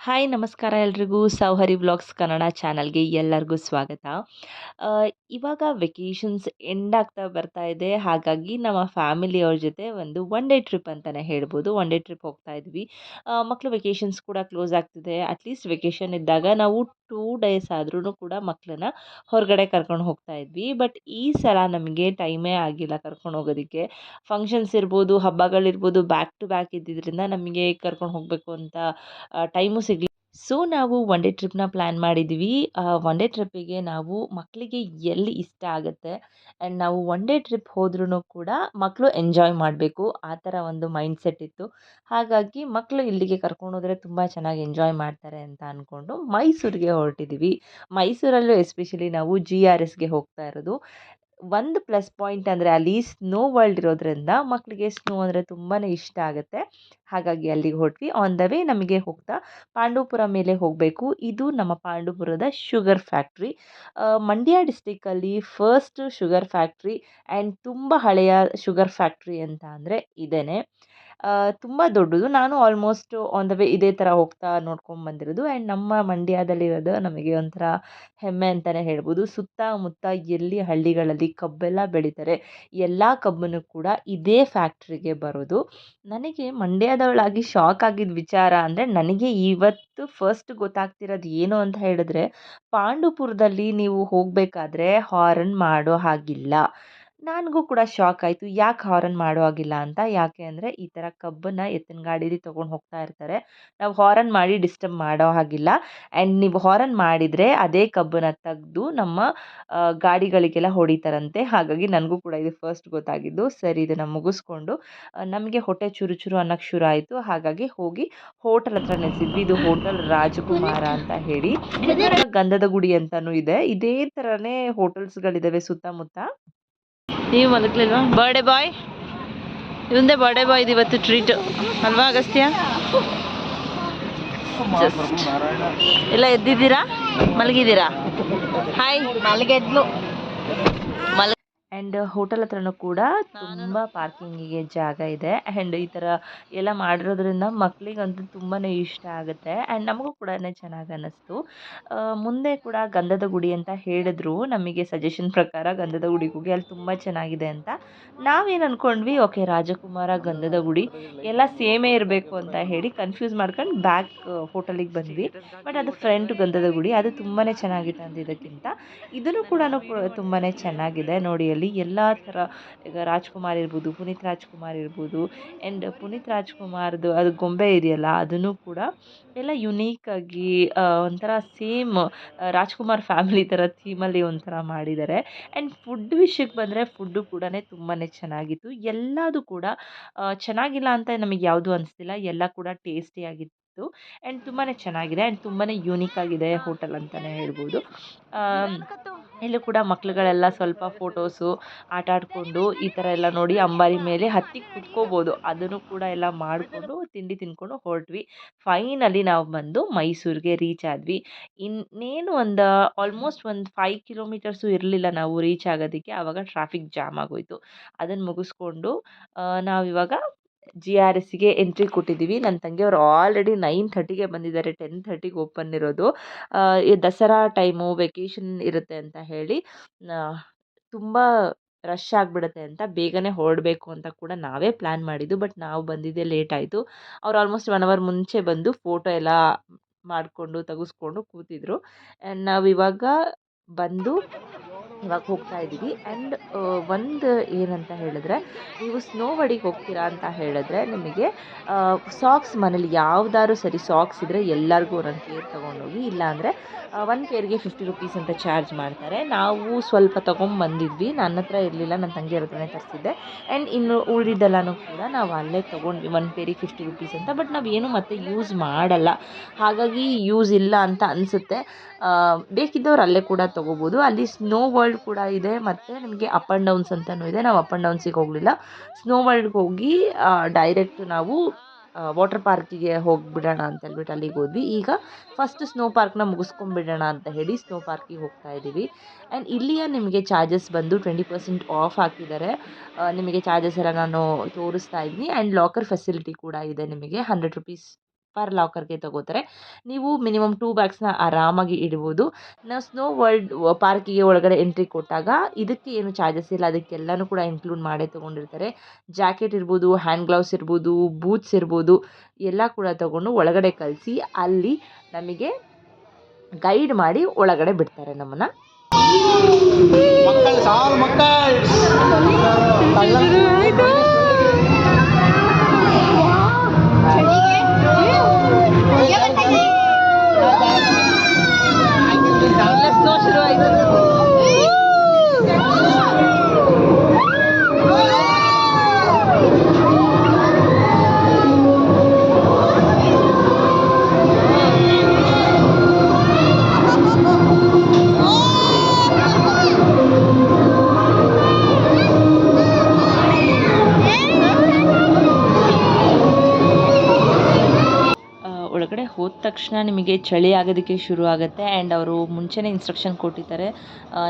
Hi, ನಮಸ್ಕಾರ ಎಲ್ರಿಗೂ. ಸೌಹರಿ vlogs Kannada ಚಾನಲ್ಗೆ ಎಲ್ಲರಿಗೂ ಸ್ವಾಗತ. ಇವಾಗ ವೆಕೇಷನ್ಸ್ ಎಂಡ್ ಆಗ್ತಾ ಬರ್ತಾ ಇದೆ. ಹಾಗಾಗಿ ನಮ್ಮ ಫ್ಯಾಮಿಲಿಯವ್ರ ಜೊತೆ ಒಂದು ಒನ್ ಡೇ ಟ್ರಿಪ್ ಅಂತಲೇ ಹೇಳ್ಬೋದು. ಒನ್ ಡೇ ಟ್ರಿಪ್ ಹೋಗ್ತಾ ಇದ್ವಿ. ಮಕ್ಕಳು ವೆಕೇಷನ್ಸ್ ಕೂಡ ಕ್ಲೋಸ್ ಆಗ್ತಿದೆ. ಅಟ್ಲೀಸ್ಟ್ ವೆಕೇಷನ್ ಇದ್ದಾಗ ನಾವು ಟೂ ಡೇಸ್ ಆದ್ರೂ ಕೂಡ ಮಕ್ಕಳನ್ನ ಹೊರಗಡೆ ಕರ್ಕೊಂಡು ಹೋಗ್ತಾ ಇದ್ವಿ. ಬಟ್ ಈ ಸಲ ನಮಗೆ ಟೈಮೇ ಆಗಿಲ್ಲ ಕರ್ಕೊಂಡು ಹೋಗೋದಕ್ಕೆ. ಫಂಕ್ಷನ್ಸ್ ಇರ್ಬೋದು, ಹಬ್ಬಗಳಿರ್ಬೋದು ಬ್ಯಾಕ್ ಟು ಬ್ಯಾಕ್ ಇದ್ದಿದ್ದರಿಂದ ನಮಗೆ ಕರ್ಕೊಂಡು ಹೋಗಬೇಕು ಅಂತ ಟೈಮು ಸಿಗಲಿ ಸೊ ನಾವು ಒನ್ ಡೇ ಟ್ರಿಪ್ನ ಪ್ಲ್ಯಾನ್ ಮಾಡಿದ್ವಿ. ಒನ್ ಡೇ ಟ್ರಿಪ್ಪಿಗೆ ನಾವು ಮಕ್ಕಳಿಗೆ ಎಲ್ಲಿ ಇಷ್ಟ ಆಗುತ್ತೆ ಆ್ಯಂಡ್ ನಾವು ಒನ್ ಡೇ ಟ್ರಿಪ್ ಹೋದ್ರೂ ಕೂಡ ಮಕ್ಕಳು ಎಂಜಾಯ್ ಮಾಡಬೇಕು. ಆ ಥರ ಒಂದು ಮೈಂಡ್ ಸೆಟ್ ಇತ್ತು. ಹಾಗಾಗಿ ಮಕ್ಕಳು ಇಲ್ಲಿಗೆ ಕರ್ಕೊಂಡು ಹೋದರೆ ತುಂಬ ಚೆನ್ನಾಗಿ ಎಂಜಾಯ್ ಮಾಡ್ತಾರೆ ಅಂತ ಅಂದ್ಕೊಂಡು ಮೈಸೂರಿಗೆ ಹೊರಟಿದ್ವಿ. ಮೈಸೂರಲ್ಲೂ ಎಸ್ಪೆಷಲಿ ನಾವು ಜಿ ಆರ್ ಎಸ್ಗೆ ಹೋಗ್ತಾ ಇರೋದು. ಒಂದು ಪ್ಲಸ್ ಪಾಯಿಂಟ್ ಅಂದರೆ ಅಲ್ಲಿ ಸ್ನೋ ವರ್ಲ್ಡ್ ಇರೋದ್ರಿಂದ ಮಕ್ಕಳಿಗೆ ಸ್ನೋ ಅಂದರೆ ತುಂಬಾ ಇಷ್ಟ ಆಗುತ್ತೆ. ಹಾಗಾಗಿ ಅಲ್ಲಿಗೆ ಹೊರಟ್ವಿ. ಆನ್ ದ ವೇ ನಮಗೆ ಹೋಗ್ತಾ ಪಾಂಡವಪುರ ಮೇಲೆ ಹೋಗಬೇಕು. ಇದು ನಮ್ಮ ಪಾಂಡವಪುರದ ಶುಗರ್ ಫ್ಯಾಕ್ಟ್ರಿ ಮಂಡ್ಯ ಡಿಸ್ಟಿಕ್ಕಲ್ಲಿ ಫಸ್ಟ್ ಶುಗರ್ ಫ್ಯಾಕ್ಟ್ರಿ ಆ್ಯಂಡ್ ತುಂಬ ಹಳೆಯ ಶುಗರ್ ಫ್ಯಾಕ್ಟ್ರಿ ಅಂತ ಅಂದರೆ ಇದೇನೆ. ತುಂಬ ದೊಡ್ಡದು. ನಾನು ಆಲ್ಮೋಸ್ಟ್ ಆನ್ ದ ವೇ ಇದೇ ಥರ ಹೋಗ್ತಾ ನೋಡ್ಕೊಂಡು ಬಂದಿರೋದು. ಆ್ಯಂಡ್ ನಮ್ಮ ಮಂಡ್ಯದಲ್ಲಿರೋದು ನಮಗೆ ಒಂಥರ ಹೆಮ್ಮೆ ಅಂತಲೇ ಹೇಳ್ಬೋದು. ಸುತ್ತಮುತ್ತ ಎಲ್ಲಿ ಹಳ್ಳಿಗಳಲ್ಲಿ ಕಬ್ಬೆಲ್ಲ ಬೆಳೀತಾರೆ, ಎಲ್ಲ ಕಬ್ಬನ್ನು ಕೂಡ ಇದೇ ಫ್ಯಾಕ್ಟ್ರಿಗೆ ಬರೋದು. ನನಗೆ ಮಂಡ್ಯದವಳಾಗಿ ಶಾಕ್ ಆಗಿದ್ದ ವಿಚಾರ ಅಂದರೆ ನನಗೆ ಇವತ್ತು ಫಸ್ಟ್ ಗೊತ್ತಾಗ್ತಿರೋದು ಏನು ಅಂತ ಹೇಳಿದ್ರೆ, ಪಾಂಡುಪುರದಲ್ಲಿ ನೀವು ಹೋಗಬೇಕಾದ್ರೆ ಹಾರನ್ ಮಾಡೋ ಹಾಗಿಲ್ಲ. ನನಗೂ ಕೂಡ ಶಾಕ್ ಆಯಿತು. ಯಾಕೆ ಹಾರನ್ ಮಾಡೋ ಹಾಗಿಲ್ಲ ಅಂತ. ಯಾಕೆ ಅಂದರೆ ಈ ಥರ ಕಬ್ಬನ್ನು ಎತ್ತಿನ ಗಾಡೀಲಿ ತೊಗೊಂಡು ಹೋಗ್ತಾ ಇರ್ತಾರೆ. ನಾವು ಹಾರನ್ ಮಾಡಿ ಡಿಸ್ಟರ್ಬ್ ಮಾಡೋ ಹಾಗಿಲ್ಲ. ಆ್ಯಂಡ್ ನೀವು ಹಾರನ್ ಮಾಡಿದರೆ ಅದೇ ಕಬ್ಬನ್ನು ತೆಗ್ದು ನಮ್ಮ ಗಾಡಿಗಳಿಗೆಲ್ಲ ಹೊಡಿತಾರಂತೆ. ಹಾಗಾಗಿ ನನಗೂ ಕೂಡ ಇದು ಫಸ್ಟ್ ಗೊತ್ತಾಗಿದ್ದು. ಸರಿ, ಇದನ್ನು ಮುಗಿಸ್ಕೊಂಡು ನಮಗೆ ಹೊಟ್ಟೆ ಚುರು ಚುರು ಅನ್ನೋಕ್ಕೆ ಶುರು ಆಯಿತು. ಹಾಗಾಗಿ ಹೋಗಿ ಹೋಟೆಲ್ ಹತ್ರ ನೆಲೆಸಿದ್ವಿ ಇದು ಹೋಟೆಲ್ ರಾಜಕುಮಾರ ಅಂತ ಹೇಳಿ. ಗಂಧದ ಗುಡಿ ಅಂತಲೂ ಇದೆ. ಇದೇ ಥರನೇ ಹೋಟೆಲ್ಸ್ಗಳಿದ್ದಾವೆ ಸುತ್ತಮುತ್ತ. ನೀವು ಮಲಗಲಿಲ್ವಾ ಬರ್ಡೇ ಬಾಯ್ ಇದೊಂದೇ ಬರ್ಡೇ ಬಾಯ್ ಇದು ಇವತ್ತು ಟ್ರೀಟ್ ಅಲ್ವಾ ಅಗಸ್ತ್ಯ? ಎಲ್ಲ ಎದ್ದಿದ್ದೀರಾ? ಮಲಗಿದ್ದೀರಾ? ಹಾಯ್ ಮಲಗೆದ್ಲು. ಮಲ ಆ್ಯಂಡ್ ಹೋಟೆಲ್ ಹತ್ರನೂ ಕೂಡ ತುಂಬ ಪಾರ್ಕಿಂಗಿಗೆ ಜಾಗ ಇದೆ. ಆ್ಯಂಡ್ ಈ ಥರ ಎಲ್ಲ ಮಾಡಿರೋದ್ರಿಂದ ಮಕ್ಕಳಿಗಂತೂ ತುಂಬಾ ಇಷ್ಟ ಆಗುತ್ತೆ. ಆ್ಯಂಡ್ ನಮಗೂ ಕೂಡ ಚೆನ್ನಾಗಿ ಅನ್ನಿಸ್ತು. ಮುಂದೆ ಕೂಡ ಗಂಧದ ಗುಡಿ ಅಂತ ಹೇಳಿದ್ರು. ನಮಗೆ ಸಜೆಷನ್ ಪ್ರಕಾರ ಗಂಧದ ಗುಡಿಗೆ ಹೋಗಿ ಅಲ್ಲಿ ತುಂಬ ಚೆನ್ನಾಗಿದೆ ಅಂತ. ನಾವೇನು ಅಂದ್ಕೊಂಡ್ವಿ ಓಕೆ ರಾಜಕುಮಾರ ಗಂಧದ ಗುಡಿ ಎಲ್ಲ ಸೇಮೇ ಇರಬೇಕು ಅಂತ ಹೇಳಿ ಕನ್ಫ್ಯೂಸ್ ಮಾಡ್ಕೊಂಡು ಬ್ಯಾಕ್ ಹೋಟೆಲಿಗೆ ಬಂದ್ವಿ. ಬಟ್ ಅದು ಫ್ರಂಟ್ ಗಂಧದ ಗುಡಿ ಅದು ತುಂಬಾ ಚೆನ್ನಾಗಿತ್ತು ಅಂದಿದ್ದಕ್ಕಿಂತ ಇದನ್ನು ಕೂಡ ತುಂಬಾ ಚೆನ್ನಾಗಿದೆ. ನೋಡಿ ಅಲ್ಲಿ ಎಲ್ಲ ಥರ, ಈಗ ರಾಜ್ಕುಮಾರ್ ಇರ್ಬೋದು, ಪುನೀತ್ ರಾಜ್ಕುಮಾರ್ ಇರ್ಬೋದು ಆ್ಯಂಡ್ ಪುನೀತ್ ರಾಜ್ಕುಮಾರ್ದು ಅದು ಗೊಂಬೆ ಇದೆಯಲ್ಲ, ಅದನ್ನು ಕೂಡ ಎಲ್ಲ ಯುನೀಕಾಗಿ ಒಂಥರ ಸೇಮ್ ರಾಜ್ಕುಮಾರ್ ಫ್ಯಾಮಿಲಿ ಥರ ಥೀಮಲ್ಲಿ ಒಂಥರ ಮಾಡಿದ್ದಾರೆ. ಆ್ಯಂಡ್ ಫುಡ್ ವಿಷಯಕ್ಕೆ ಬಂದರೆ ಫುಡ್ಡು ಕೂಡ ತುಂಬಾ ಚೆನ್ನಾಗಿತ್ತು. ಎಲ್ಲದೂ ಕೂಡ ಚೆನ್ನಾಗಿಲ್ಲ ಅಂತ ನಮಗೆ ಯಾವುದೂ ಅನಿಸ್ತಿಲ್ಲ, ಎಲ್ಲ ಕೂಡ ಟೇಸ್ಟಿಯಾಗಿತ್ತು ಆ್ಯಂಡ್ ತುಂಬಾ ಚೆನ್ನಾಗಿದೆ ಆ್ಯಂಡ್ ತುಂಬಾ ಯೂನಿಕ್ ಆಗಿದೆ ಹೋಟೆಲ್ ಅಂತಲೇ ಹೇಳ್ಬೋದು. ಇಲ್ಲೂ ಕೂಡ ಮಕ್ಳುಗಳೆಲ್ಲ ಸ್ವಲ್ಪ ಫೋಟೋಸು, ಆಟ ಆಡಿಕೊಂಡು ಈ ಥರ ಎಲ್ಲ ನೋಡಿ ಅಂಬಾರಿ ಮೇಲೆ ಹತ್ತಿ ಕುತ್ಕೋಬೋದು. ಅದನ್ನು ಕೂಡ ಎಲ್ಲ ಮಾಡಿಕೊಂಡು ತಿಂಡಿ ತಿಂದ್ಕೊಂಡು ಹೊರಟ್ವಿ. ಫೈನಲಿ ನಾವು ಬಂದು ಮೈಸೂರಿಗೆ ರೀಚ್ ಆದ್ವಿ. ಇನ್ನೇನು ಒಂದು ಆಲ್ಮೋಸ್ಟ್ ಒಂದು ಫೈವ್ ಕಿಲೋಮೀಟರ್ಸು ಇರಲಿಲ್ಲ ನಾವು ರೀಚ್ ಆಗೋದಕ್ಕೆ. ಆವಾಗ ಟ್ರಾಫಿಕ್ ಜಾಮ್ ಆಗೋಯಿತು. ಅದನ್ನು ಮುಗಿಸ್ಕೊಂಡು ನಾವು ನಾವಿವಾಗ ಜಿ ಆರ್ ಎಸ್ಸಿಗೆ ಎಂಟ್ರಿ ಕೊಟ್ಟಿದ್ದೀವಿ. ನನ್ನ ತಂಗಿಯವರು ಆಲ್ರೆಡಿ ನೈನ್ ಥರ್ಟಿಗೆ ಬಂದಿದ್ದಾರೆ. ಟೆನ್ ಥರ್ಟಿಗೆ ಓಪನ್ ಇರೋದು. ದಸರಾ ಟೈಮು ವೆಕೇಷನ್ ಇರುತ್ತೆ ಅಂತ ಹೇಳಿ ತುಂಬ ರಶ್ ಆಗಿಬಿಡುತ್ತೆ ಅಂತ ಬೇಗನೆ ಹೊರಡಬೇಕು ಅಂತ ಕೂಡ ನಾವೇ ಪ್ಲ್ಯಾನ್ ಮಾಡಿದ್ದು. ಬಟ್ ನಾವು ಬಂದಿದ್ದೇ ಲೇಟ್ ಆಯಿತು. ಅವ್ರು ಆಲ್ಮೋಸ್ಟ್ ಒನ್ ಅವರ್ ಮುಂಚೆ ಬಂದು ಫೋಟೋ ಎಲ್ಲ ಮಾಡಿಕೊಂಡು, ತೆಗೆಸ್ಕೊಂಡು ಕೂತಿದ್ರು. ಆ್ಯಂಡ್ ಇವಾಗ ಬಂದು ಇವಾಗ ಹೋಗ್ತಾ ಇದ್ದೀವಿ. ಆ್ಯಂಡ್ ಒಂದು ಏನಂತ ಹೇಳಿದ್ರೆ, ನೀವು ಸ್ನೋ ವಡಿಗೆ ಹೋಗ್ತೀರಾ ಅಂತ ಹೇಳಿದ್ರೆ ನಿಮಗೆ ಸಾಕ್ಸ್ ಮನೇಲಿ ಯಾವ್ದಾದ್ರು ಸರಿ ಸಾಕ್ಸ್ ಇದ್ದರೆ ಎಲ್ಲರಿಗೂ ಒಂದೊಂದು ಪೇರ್ ತೊಗೊಂಡೋಗಿ ಇಲ್ಲಾಂದರೆ ಒಂದು ಪೇರ್ಗೆ ಫಿಫ್ಟಿ ರುಪೀಸ್ ಅಂತ ಚಾರ್ಜ್ ಮಾಡ್ತಾರೆ. ನಾವು ಸ್ವಲ್ಪ ತೊಗೊಂಬಂದಿದ್ವಿ. ನನ್ನ ಹತ್ರ ಇರಲಿಲ್ಲ ನನ್ನ ತಂಗಿ ಹತ್ರನೇ ತರಿಸಿದ್ದೆ. ಆ್ಯಂಡ್ ಇನ್ನು ಉಳಿದಿದ್ದೆಲ್ಲನೂ ಕೂಡ ನಾವು ಅಲ್ಲೇ ತೊಗೊಂಡ್ವಿ. ಒಂದು ಪೇರಿಗೆ ಫಿಫ್ಟಿ ರುಪೀಸ್ ಅಂತ. ಬಟ್ ನಾವೇನು ಮತ್ತೆ ಯೂಸ್ ಮಾಡಲ್ಲ. ಹಾಗಾಗಿ ಯೂಸ್ ಇಲ್ಲ ಅಂತ ಅನಿಸುತ್ತೆ. ಬೇಕಿದ್ದವ್ರು ಅಲ್ಲೇ ಕೂಡ ತೊಗೋಬೋದು. ಅಲ್ಲಿ ಸ್ನೋ ವರ್ಲ್ಡ್ ಕೂಡ ಇದೆ, ಮತ್ತು ನಿಮಗೆ ಅಪ್ ಆ್ಯಂಡ್ ಡೌನ್ಸ್ ಅಂತಲೂ ಇದೆ. ನಾವು ಅಪ್ ಆ್ಯಂಡ್ ಡೌನ್ಸಿಗೆ ಹೋಗಲಿಲ್ಲ. ಸ್ನೋ ವರ್ಲ್ಡ್ಗೆ ಹೋಗಿ ಡೈರೆಕ್ಟ್ ನಾವು ವಾಟರ್ ಪಾರ್ಕಿಗೆ ಹೋಗಿಬಿಡೋಣ ಅಂತ ಹೇಳ್ಬಿಟ್ಟು ಅಲ್ಲಿಗೆ ಹೋದ್ವಿ. ಈಗ ಫಸ್ಟ್ ಸ್ನೋ ಪಾರ್ಕ್ನ ಮುಗಿಸ್ಕೊಂಡ್ಬಿಡೋಣ ಅಂತ ಹೇಳಿ ಸ್ನೋ ಪಾರ್ಕಿಗೆ ಹೋಗ್ತಾ ಇದ್ದೀವಿ ಆ್ಯಂಡ್ ಇಲ್ಲಿಯ ನಿಮಗೆ ಚಾರ್ಜಸ್ ಬಂದು ಟ್ವೆಂಟಿ ಪರ್ಸೆಂಟ್ ಆಫ್ ಹಾಕಿದ್ದಾರೆ. ನಿಮಗೆ ಚಾರ್ಜಸ್ ಎಲ್ಲ ನಾನು ತೋರಿಸ್ತಾ ಇದ್ದೀನಿ. ಆ್ಯಂಡ್ ಲಾಕರ್ ಫೆಸಿಲಿಟಿ ಕೂಡ ಇದೆ ನಿಮಗೆ ಹಂಡ್ರೆಡ್ ರುಪೀಸ್ ಪರ್ ಲಾಕರ್ಗೆ ತಗೋತಾರೆ. ನೀವು ಮಿನಿಮಮ್ ಟೂ ಬ್ಯಾಗ್ಸ್ನ ಆರಾಮಾಗಿ ಇಡ್ಬೋದು. ನಾವು ಸ್ನೋ ವರ್ಲ್ಡ್ ಪಾರ್ಕಿಗೆ ಒಳಗಡೆ ಎಂಟ್ರಿ ಕೊಟ್ಟಾಗ ಇದಕ್ಕೆ ಏನು ಚಾರ್ಜಸ್ ಇಲ್ಲ. ಅದಕ್ಕೆಲ್ಲನೂ ಕೂಡ ಇನ್ಕ್ಲೂಡ್ ಮಾಡೇ ತೊಗೊಂಡಿರ್ತಾರೆ. ಜಾಕೆಟ್ ಇರ್ಬೋದು ಹ್ಯಾಂಡ್ ಗ್ಲೌಸ್ ಇರ್ಬೋದು ಬೂತ್ಸ್ ಇರ್ಬೋದು ಎಲ್ಲ ಕೂಡ ತಗೊಂಡು ಒಳಗಡೆ ಕಳಿಸಿ ಅಲ್ಲಿ ನಮಗೆ ಗೈಡ್ ಮಾಡಿ ಒಳಗಡೆ ಬಿಡ್ತಾರೆ ನಮ್ಮನ್ನು. ಮಕ್ಕಳು. ತಕ್ಷಣ ನಿಮಗೆ ಚಳಿ ಆಗೋದಕ್ಕೆ ಶುರು ಆಗುತ್ತೆ ಆ್ಯಂಡ್ ಅವರು ಮುಂಚೆನೇ ಇನ್ಸ್ಟ್ರಕ್ಷನ್ ಕೊಟ್ಟಿದ್ದಾರೆ.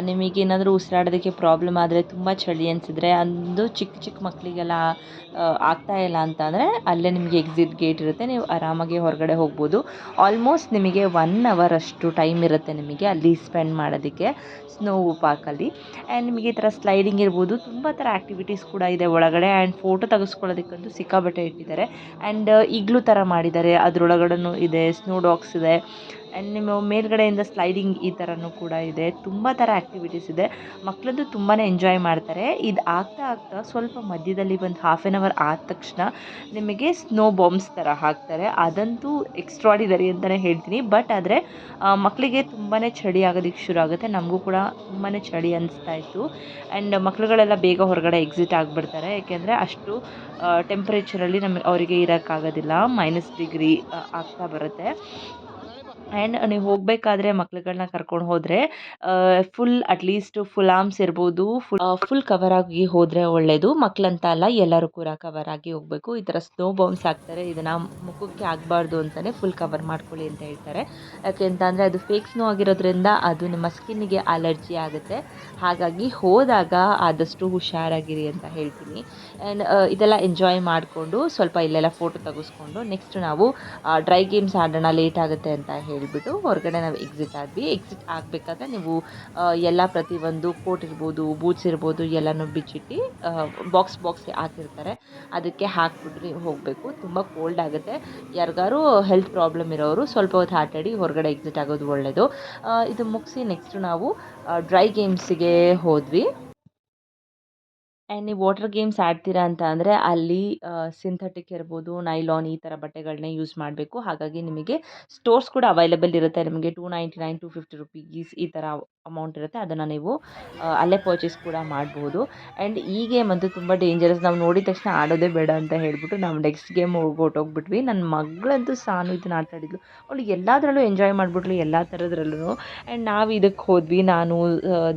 ನಿಮಗೆ ಏನಾದರೂ ಉಸಿರಾಡೋದಕ್ಕೆ ಪ್ರಾಬ್ಲಮ್ ಆದರೆ ತುಂಬ ಚಳಿ ಅನಿಸಿದ್ರೆ ಅಂದು ಚಿಕ್ಕ ಚಿಕ್ಕ ಮಕ್ಕಳಿಗೆಲ್ಲ ಆಗ್ತಾ ಇಲ್ಲ ಅಂತ ಅಂದರೆ ಅಲ್ಲೇ ನಿಮಗೆ ಎಕ್ಸಿಟ್ ಗೇಟ್ ಇರುತ್ತೆ. ನೀವು ಆರಾಮಾಗಿ ಹೊರಗಡೆ ಹೋಗ್ಬೋದು. ಆಲ್ಮೋಸ್ಟ್ ನಿಮಗೆ ಒನ್ ಅವರ್ ಅಷ್ಟು ಟೈಮ್ ಇರುತ್ತೆ ನಿಮಗೆ ಅಲ್ಲಿ ಸ್ಪೆಂಡ್ ಮಾಡೋದಕ್ಕೆ ಸ್ನೋ ಪಾರ್ಕಲ್ಲಿ ಆ್ಯಂಡ್ ನಿಮಗೆ ಈ ಥರ ಸ್ಲೈಡಿಂಗ್ ಇರ್ಬೋದು. ತುಂಬ ಥರ ಆ್ಯಕ್ಟಿವಿಟೀಸ್ ಕೂಡ ಇದೆ ಒಳಗಡೆ ಆ್ಯಂಡ್ ಫೋಟೋ ತೆಗೆಸ್ಕೊಳ್ಳೋದಕ್ಕಂತೂ ಸಿಕ್ಕಾಬಟ್ಟೆ ಇಟ್ಟಿದ್ದಾರೆ. ಆ್ಯಂಡ್ ಈಗಲೂ ಥರ ಮಾಡಿದ್ದಾರೆ. ಅದರೊಳಗಡೆನೂ ಇದೆ ಸ್ನೋ ಡಾಗ್ಸ್ ಇದೆ. ಆ್ಯಂಡ್ ನಿಮ್ಮ ಮೇಲ್ಗಡೆಯಿಂದ ಸ್ಲೈಡಿಂಗ್ ಈ ಥರನೂ ಕೂಡ ಇದೆ. ತುಂಬ ಥರ ಆ್ಯಕ್ಟಿವಿಟೀಸ್ ಇದೆ. ಮಕ್ಕಳಂತೂ ತುಂಬಾ ಎಂಜಾಯ್ ಮಾಡ್ತಾರೆ. ಇದು ಆಗ್ತಾ ಆಗ್ತಾ ಸ್ವಲ್ಪ ಮಧ್ಯದಲ್ಲಿ ಒಂದು ಹಾಫ್ ಆನ್ ಅವರ್ ಆದ ತಕ್ಷಣ ನಿಮಗೆ ಸ್ನೋ ಬಾಂಬ್ಸ್ ಥರ ಹಾಕ್ತಾರೆ. ಅದಂತೂ ಎಕ್ಸ್ಟ್ರಾಡಿನರಿ ಅಂತಲೇ ಹೇಳ್ತೀನಿ. ಬಟ್ ಆದರೆ ಮಕ್ಕಳಿಗೆ ತುಂಬಾ ಚಳಿ ಆಗೋದಕ್ಕೆ ಶುರು ಆಗುತ್ತೆ. ನಮಗೂ ಕೂಡ ತುಂಬಾ ಚಳಿ ಅನಿಸ್ತಾ ಇತ್ತು. ಆ್ಯಂಡ್ ಮಕ್ಕಳುಗಳೆಲ್ಲ ಬೇಗ ಹೊರಗಡೆ ಎಕ್ಸಿಟ್ ಆಗಿಬಿಡ್ತಾರೆ. ಯಾಕೆಂದರೆ ಅಷ್ಟು ಟೆಂಪ್ರೇಚರಲ್ಲಿ ನಮಗೆ ಅವರಿಗೆ ಇರೋಕ್ಕಾಗೋದಿಲ್ಲ ಮೈನಸ್ ಡಿಗ್ರಿ ಆಗ್ತಾ ಬರುತ್ತೆ. ಆ್ಯಂಡ್ ನೀವು ಹೋಗಬೇಕಾದ್ರೆ ಮಕ್ಳುಗಳನ್ನ ಕರ್ಕೊಂಡು ಹೋದರೆ full at least full arms ಇರ್ಬೋದು ಫುಲ್ ಫುಲ್ ಕವರ್ ಆಗಿ ಹೋದರೆ ಒಳ್ಳೆಯದು ಮಕ್ಕಳಂತ ಅಲ್ಲ, ಎಲ್ಲರೂ ಕೂಡ ಕವರ್ ಆಗಿ ಹೋಗಬೇಕು. ಈ ಥರ ಸ್ನೋ ಬೌನ್ಸ್ ಹಾಕ್ತಾರೆ, ಇದನ್ನು ಮುಖಕ್ಕೆ ಆಗಬಾರ್ದು ಅಂತಲೇ ಫುಲ್ ಕವರ್ ಮಾಡ್ಕೊಳ್ಳಿ ಅಂತ ಹೇಳ್ತಾರೆ. ಯಾಕೆ ಅಂತ ಅಂದರೆ ಅದು ಫೇಕ್ ಸ್ನೋ ಆಗಿರೋದ್ರಿಂದ ಅದು ನಿಮ್ಮ ಸ್ಕಿನ್ನಿಗೆ ಅಲರ್ಜಿ ಆಗುತ್ತೆ. ಹಾಗಾಗಿ ಹೋದಾಗ ಆದಷ್ಟು ಹುಷಾರಾಗಿರಿ ಅಂತ ಹೇಳ್ತೀನಿ. ಆ್ಯಂಡ್ ಇದೆಲ್ಲ ಎಂಜಾಯ್ ಮಾಡಿಕೊಂಡು ಸ್ವಲ್ಪ ಇಲ್ಲೆಲ್ಲ ಫೋಟೋ ತೆಗೆಸ್ಕೊಂಡು ನೆಕ್ಸ್ಟ್ ನಾವು ಡ್ರೈ ಗೇಮ್ಸ್ ಆಡೋಣ ಲೇಟ್ ಆಗುತ್ತೆ ಅಂತ ಹೇಳಿಬಿಟ್ಟು ಹೊರಗಡೆ ನಾವು ಎಕ್ಸಿಟ್ ಆದ್ವಿ. ಎಕ್ಸಿಟ್ ಆಗಬೇಕಾದ್ರೆ ನೀವು ಎಲ್ಲ ಪ್ರತಿಯೊಂದು ಕೋಟ್ ಇರ್ಬೋದು ಬೂಟ್ಸ್ ಇರ್ಬೋದು, ಎಲ್ಲನೂ ಬಿಚ್ಚಿಟ್ಟು ಬಾಕ್ಸ್ ಬಾಕ್ಸ್ ಹಾಕಿರ್ತಾರೆ. ಅದಕ್ಕೆ ಹಾಕ್ಬಿಟ್ರಿ ಹೋಗಬೇಕು. ತುಂಬ ಕೋಲ್ಡ್ ಆಗುತ್ತೆ. ಯಾರಿಗಾರು ಹೆಲ್ತ್ ಪ್ರಾಬ್ಲಮ್ ಇರೋರು ಸ್ವಲ್ಪ ಹೊತ್ತು ಆಟಾಡಿ ಹೊರಗಡೆ ಎಕ್ಸಿಟ್ ಆಗೋದು ಒಳ್ಳೆಯದು ಇದು ಮುಗಿಸಿ ನೆಕ್ಸ್ಟ್ ನಾವು ಡ್ರೈ ಗೇಮ್ಸಿಗೆ ಹೋದ್ವಿ. ಆ್ಯಂಡ್ ನೀವು ವಾಟರ್ ಗೇಮ್ಸ್ ಆಡ್ತೀರಾ ಅಂತ ಅಂದರೆ ಅಲ್ಲಿ ಸಿಂಥೆಟಿಕ್ ಇರ್ಬೋದು ನೈಲಾನ್ ಈ ಥರ ಬಟ್ಟೆಗಳನ್ನೇ ಯೂಸ್ ಮಾಡಬೇಕು. ಹಾಗಾಗಿ ನಿಮಗೆ ಸ್ಟೋರ್ಸ್ ಕೂಡ ಅವೈಲೇಬಲ್ ಇರುತ್ತೆ. ನಿಮಗೆ two ninety nine two fifty rupees ಈ ಥರ ಅಮೌಂಟ್ ಇರುತ್ತೆ, ಅದನ್ನು ನೀವು ಅಲ್ಲೇ ಪರ್ಚೇಸ್ ಕೂಡ ಮಾಡ್ಬೋದು. ಆ್ಯಂಡ್ ಈ ಗೇಮ್ ಅಂತೂ ತುಂಬ ಡೇಂಜರಸ್ ನಾವು ನೋಡಿದ ತಕ್ಷಣ ಆಡೋದೇ ಬೇಡ ಅಂತ ಹೇಳ್ಬಿಟ್ಟು ನಾವು ನೆಕ್ಸ್ಟ್ ಗೇಮ್ ಹೊರ್ಟೋಗ್ಬಿಟ್ವಿ. ನನ್ನ ಮಗಳಂತೂ ಸಾನು ಇದನ್ನ ಆಟಾಡಿದ್ಲು ಅವಳು ಎಲ್ಲದರಲ್ಲೂ ಎಂಜಾಯ್ ಮಾಡಿಬಿಟ್ಲು, ಎಲ್ಲ ಥರದ್ರಲ್ಲೂ ಆ್ಯಂಡ್ ನಾವು ಇದಕ್ಕೆ ಹೋದ್ವಿ, ನಾನು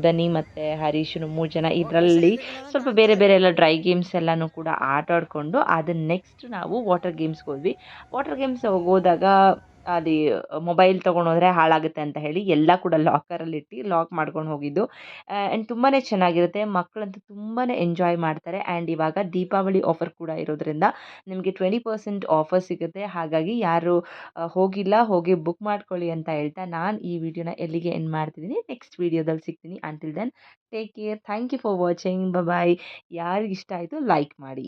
ದನಿ ಮತ್ತು ಹರೀಶನು ಮೂರು ಜನ ಇದರಲ್ಲಿ. ಸ್ವಲ್ಪ ಬೇರೆ ಬೇರೆ ಎಲ್ಲ ಡ್ರೈ ಗೇಮ್ಸ್ ಎಲ್ಲನೂ ಕೂಡ ಆಟ ಆಡಿಕೊಂಡು ಅದನ್ನ ನೆಕ್ಸ್ಟ್ ನಾವು ವಾಟರ್ ಗೇಮ್ಸ್ಗೆ ಹೋದ್ವಿ. ವಾಟರ್ ಗೇಮ್ಸ್ ಹೋದಾಗ ಅಲ್ಲಿ ಮೊಬೈಲ್ ತೊಗೊಂಡೋದ್ರೆ ಹಾಳಾಗುತ್ತೆ ಅಂತ ಹೇಳಿ ಎಲ್ಲ ಕೂಡ ಲಾಕರಲ್ಲಿ ಇಟ್ಟು ಲಾಕ್ ಮಾಡ್ಕೊಂಡು ಹೋಗಿದ್ದು. ಆ್ಯಂಡ್ ತುಂಬಾ ಚೆನ್ನಾಗಿರುತ್ತೆ. ಮಕ್ಕಳಂತೂ ತುಂಬಾ ಎಂಜಾಯ್ ಮಾಡ್ತಾರೆ. ಆ್ಯಂಡ್ ಇವಾಗ ದೀಪಾವಳಿ ಆಫರ್ ಕೂಡ ಇರೋದ್ರಿಂದ ನಿಮಗೆ ಟ್ವೆಂಟಿ ಪರ್ಸೆಂಟ್ ಆಫರ್ ಸಿಗುತ್ತೆ. ಹಾಗಾಗಿ ಯಾರು ಹೋಗಿಲ್ಲ, ಹೋಗಿ ಬುಕ್ ಮಾಡ್ಕೊಳ್ಳಿ ಅಂತ ಹೇಳ್ತಾ ನಾನು ಈ ವಿಡಿಯೋನ ಎಲ್ಲಿಗೆ ಎಂಡ್ ಮಾಡ್ತಿದ್ದೀನಿ. ನೆಕ್ಸ್ಟ್ ವಿಡಿಯೋದಲ್ಲಿ ಸಿಗ್ತೀನಿ. Until then take care thank you for watching bye ಯಾರಿಗೆ ಇಷ್ಟ ಆಯಿತು ಲೈಕ್ ಮಾಡಿ.